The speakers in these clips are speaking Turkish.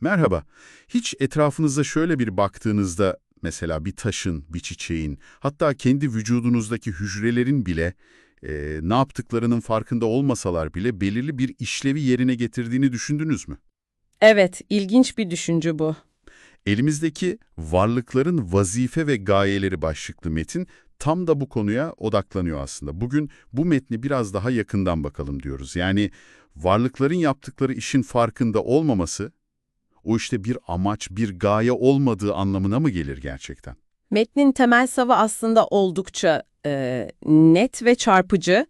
Merhaba. Hiç etrafınıza şöyle bir baktığınızda mesela bir taşın, bir çiçeğin, hatta kendi vücudunuzdaki hücrelerin bile e, ne yaptıklarının farkında olmasalar bile belirli bir işlevi yerine getirdiğini düşündünüz mü? Evet, ilginç bir düşünce bu. Elimizdeki varlıkların vazife ve gayeleri başlıklı metin tam da bu konuya odaklanıyor aslında. Bugün bu metni biraz daha yakından bakalım diyoruz. Yani varlıkların yaptıkları işin farkında olmaması, o işte bir amaç, bir gaye olmadığı anlamına mı gelir gerçekten? Metnin temel savı aslında oldukça e, net ve çarpıcı.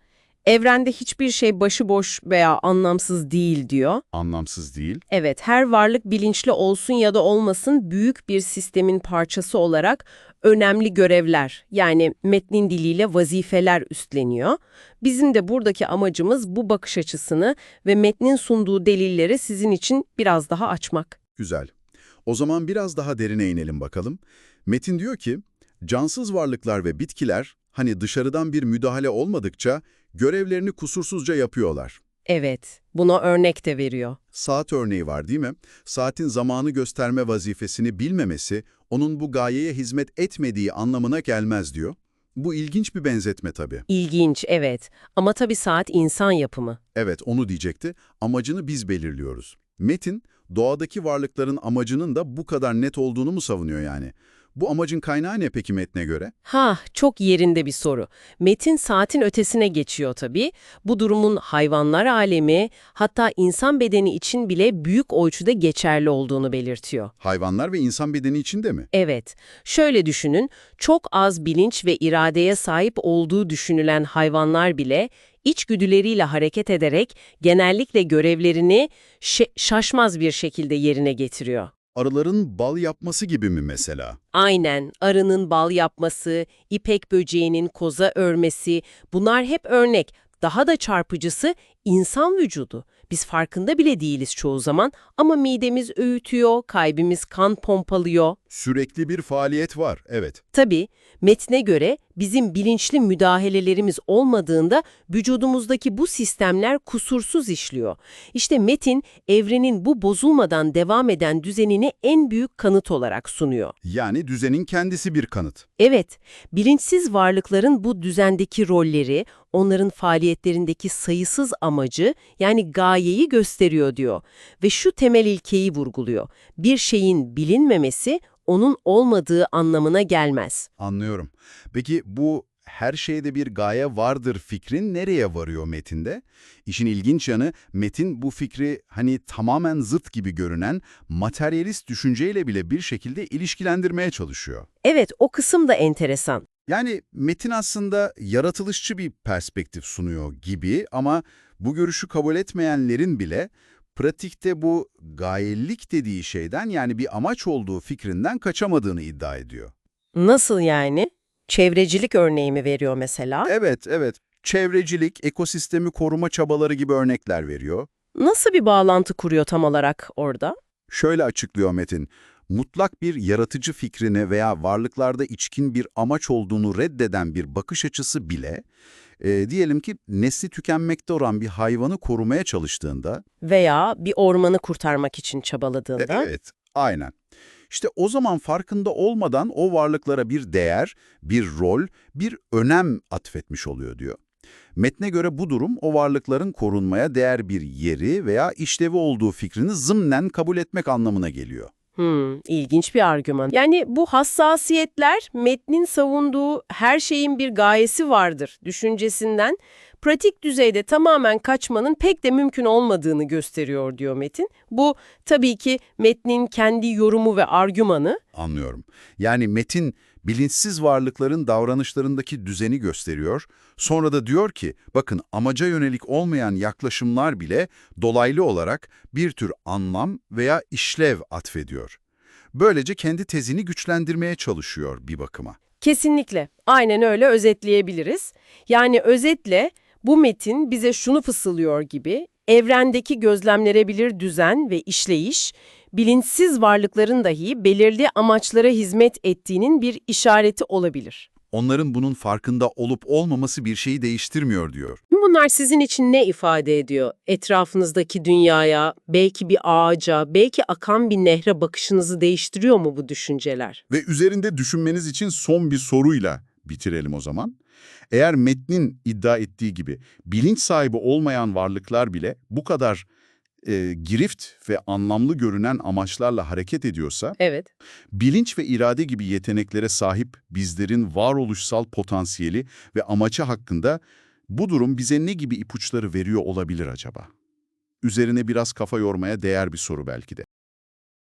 Evrende hiçbir şey başıboş veya anlamsız değil diyor. Anlamsız değil. Evet, her varlık bilinçli olsun ya da olmasın büyük bir sistemin parçası olarak önemli görevler, yani metnin diliyle vazifeler üstleniyor. Bizim de buradaki amacımız bu bakış açısını ve metnin sunduğu delilleri sizin için biraz daha açmak. Güzel. O zaman biraz daha derine inelim bakalım. Metin diyor ki, cansız varlıklar ve bitkiler hani dışarıdan bir müdahale olmadıkça görevlerini kusursuzca yapıyorlar. Evet, buna örnek de veriyor. Saat örneği var değil mi? Saatin zamanı gösterme vazifesini bilmemesi, onun bu gayeye hizmet etmediği anlamına gelmez diyor. Bu ilginç bir benzetme tabii. İlginç, evet. Ama tabii saat insan yapımı. Evet, onu diyecekti. Amacını biz belirliyoruz. Metin, doğadaki varlıkların amacının da bu kadar net olduğunu mu savunuyor yani? Bu amacın kaynağı ne peki metne göre? Ha, çok yerinde bir soru. Metin saatin ötesine geçiyor tabii. Bu durumun hayvanlar alemi, hatta insan bedeni için bile büyük ölçüde geçerli olduğunu belirtiyor. Hayvanlar ve insan bedeni için de mi? Evet, şöyle düşünün, çok az bilinç ve iradeye sahip olduğu düşünülen hayvanlar bile içgüdüleriyle hareket ederek genellikle görevlerini şaşmaz bir şekilde yerine getiriyor. Arıların bal yapması gibi mi mesela? Aynen, arının bal yapması, ipek böceğinin koza örmesi, bunlar hep örnek. Daha da çarpıcısı insan vücudu. Biz farkında bile değiliz çoğu zaman ama midemiz öğütüyor, kalbimiz kan pompalıyor. Sürekli bir faaliyet var, evet. Tabii metne göre bizim bilinçli müdahalelerimiz olmadığında vücudumuzdaki bu sistemler kusursuz işliyor. İşte metin evrenin bu bozulmadan devam eden düzenini en büyük kanıt olarak sunuyor. Yani düzenin kendisi bir kanıt. Evet, bilinçsiz varlıkların bu düzendeki rolleri, onların faaliyetlerindeki sayısız amacı yani gayeyi gösteriyor diyor. Ve şu temel ilkeyi vurguluyor. Bir şeyin bilinmemesi onun olmadığı anlamına gelmez. Anlıyorum. Peki bu her şeyde bir gaye vardır fikrin nereye varıyor metinde? İşin ilginç yanı metin bu fikri hani tamamen zıt gibi görünen materyalist düşünceyle bile bir şekilde ilişkilendirmeye çalışıyor. Evet, o kısım da enteresan. Yani metin aslında yaratılışçı bir perspektif sunuyor gibi ama bu görüşü kabul etmeyenlerin bile pratikte bu gayellik dediği şeyden yani bir amaç olduğu fikrinden kaçamadığını iddia ediyor. Nasıl yani? Çevrecilik örneği mi veriyor mesela? Evet, evet. Çevrecilik, ekosistemi koruma çabaları gibi örnekler veriyor. Nasıl bir bağlantı kuruyor tam olarak orada? Şöyle açıklıyor Metin. Mutlak bir yaratıcı fikrini veya varlıklarda içkin bir amaç olduğunu reddeden bir bakış açısı bile, e, diyelim ki nesli tükenmekte olan bir hayvanı korumaya çalıştığında, Veya bir ormanı kurtarmak için E, çabaladığında? Evet, aynen. İşte o zaman farkında olmadan o varlıklara bir değer, bir rol, bir önem atfetmiş oluyor diyor. Metne göre bu durum o varlıkların korunmaya değer bir yeri veya işlevi olduğu fikrini zımnen kabul etmek anlamına geliyor. Hmm, ilginç bir argüman. Yani bu hassasiyetler metnin savunduğu her şeyin bir gayesi vardır düşüncesinden pratik düzeyde tamamen kaçmanın pek de mümkün olmadığını gösteriyor diyor metin. Bu tabii ki metnin kendi yorumu ve argümanı. Anlıyorum. Yani metin bilinçsiz varlıkların davranışlarındaki düzeni gösteriyor. Sonra da diyor ki, bakın amaca yönelik olmayan yaklaşımlar bile dolaylı olarak bir tür anlam veya işlev atfediyor. Böylece kendi tezini güçlendirmeye çalışıyor bir bakıma. Kesinlikle. Aynen öyle özetleyebiliriz. Yani özetle bu metin bize şunu fısıldıyor gibi, evrendeki gözlemlenebilir düzen ve işleyiş, bilinçsiz varlıkların dahi belirli amaçlara hizmet ettiğinin bir işareti olabilir. onların bunun farkında olup olmaması bir şeyi değiştirmiyor diyor. Bunlar sizin için ne ifade ediyor? Etrafınızdaki dünyaya, belki bir ağaca, belki akan bir nehre bakışınızı değiştiriyor mu bu düşünceler? Ve üzerinde düşünmeniz için son bir soruyla bitirelim o zaman. Eğer metnin iddia ettiği gibi bilinç sahibi olmayan varlıklar bile bu kadar e, girift ve anlamlı görünen amaçlarla hareket ediyorsa, Evet. bilinç ve irade gibi yeteneklere sahip bizlerin varoluşsal potansiyeli ve amacı hakkında bu durum bize ne gibi ipuçları veriyor olabilir acaba? Üzerine biraz kafa yormaya değer bir soru belki de.